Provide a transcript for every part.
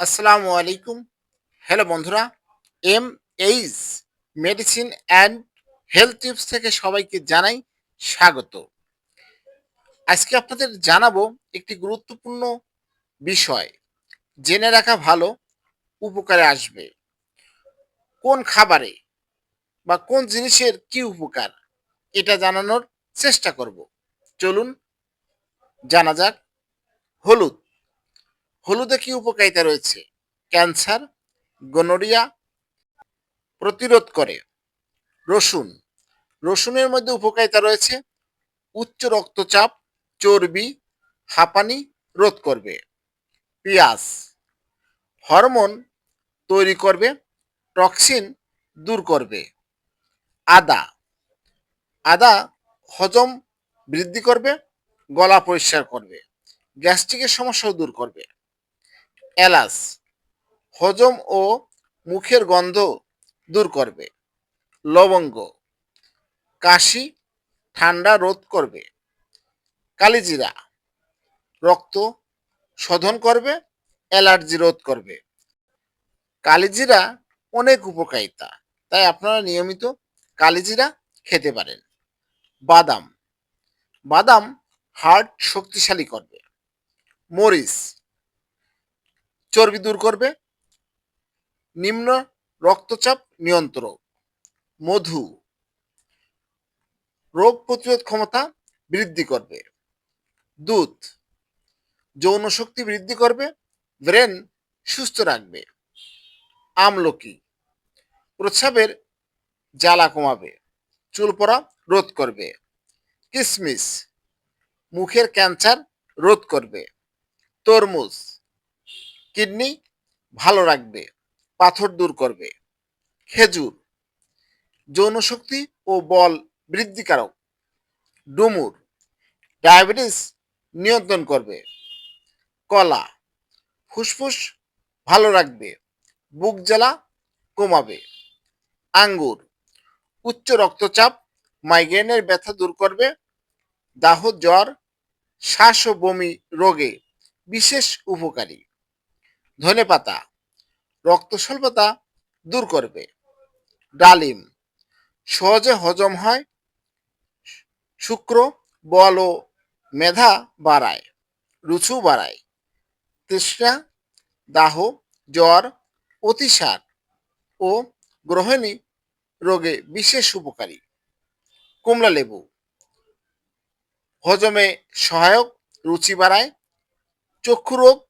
আসসালামু আলাইকুম। হ্যালো বন্ধুরা M H medicine and health tips থেকে সবাইকে জানাই স্বাগত। আজকে আপনাদের জানাব একটি গুরুত্বপূর্ণ বিষয়, জেনে রাখা ভালো, উপকারে আসবে। কোন খাবারে বা কোন জিনিসের কি উপকার, এটা জানানোর চেষ্টা করব। চলুন, জানা যাক। হলুদ। হলুদে কি উপকারিতা রয়েছে? ক্যান্সার, গনোরিয়া, প্রতিরোধ করে। রসুন, রসুনের মধ্যে উপকারিতা রয়েছে, উচ্চ রক্তচাপ, চর্বি, হাঁপানি রোধ করবে। পেঁয়াজ, হরমোন তৈরি করবে, টক্সিন দূর করবে। আদা আদা হজম বৃদ্ধি করবে, গলা পরিষ্কার করবে, গ্যাস্ট্রিকের সমস্যাও দূর করবে। এলাচ। হজম ও মুখের গন্ধ দূর করবে। লবঙ্গ। কাশি ঠান্ডা রোধ করবে। কালিজিরা। রক্ত শোধন করবে, অ্যালার্জি রোধ করবে। কালিজিরা অনেক উপকারিতা, তাই আপনারা নিয়মিত কালিজিরা খেতে পারেন। বাদাম। বাদাম হার্ট শক্তিশালী করবে। মরিচ। চর্বি দূর করবে। নিম্ন রক্তচাপ নিয়ন্ত্রক। মধু। রোগ প্রতিরোধ ক্ষমতা বৃদ্ধি করবে। দুধ। যৌন শক্তি বৃদ্ধি করবে। ব্রেন সুস্থ রাখবে। আমলকি। প্রস্রাবের জ্বালা কমাবে। চুল পড়া রোধ করবে। কিসমিস। মুখের ক্যান্সার রোধ করবে। তরমুজ। কিডনি ভালো রাখবে, পাথর দূর করবে। খেজুর যৌনশক্তি ও বল বৃদ্ধিকারক। ডুমুর, ডায়াবেটিস নিয়ন্ত্রণ করবে। কলা, ফুসফুস ভালো রাখবে, বুক জ্বালা কমাবে। আঙ্গুর, উচ্চ রক্তচাপ, মাইগ্রেনের ব্যথা দূর করবে। দাহ, জ্বর শ্বাস ও বমি রোগে বিশেষ উপকারী। ধনে পাতা। রক্ত স্বল্পতা দূর করবে। ডালিম। সহজে হজম হয়। শুক্র, বল ও মেধা বাড়ায়। রুচু বাড়ায়। তৃষ্ণা, দাহ, জ্বর, অতিসার ও গ্রহণী রোগে বিশেষ উপকারী। কমলা লেবু। হজমে সহায়ক, রুচি বাড়ায়। চক্ষু রোগ,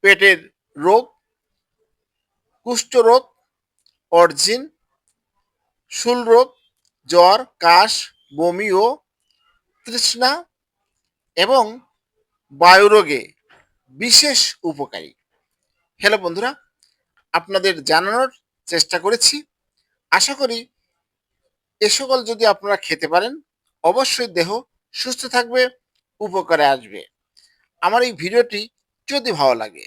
পেটের রোগ, কুষ্ঠরোগ, অর্জিন শুল রোগ জ্বর, কাশ, বমি ও তৃষ্ণা এবং বায়ুরোগে বিশেষ উপকারী। হ্যালো বন্ধুরা, আপনাদের জানানোর চেষ্টা করেছি। আশা করি এ সকল যদি আপনারা খেতে পারেন, অবশ্যই দেহ সুস্থ থাকবে, উপকারে আসবে। আমার এই ভিডিওটি যদি ভালো লাগে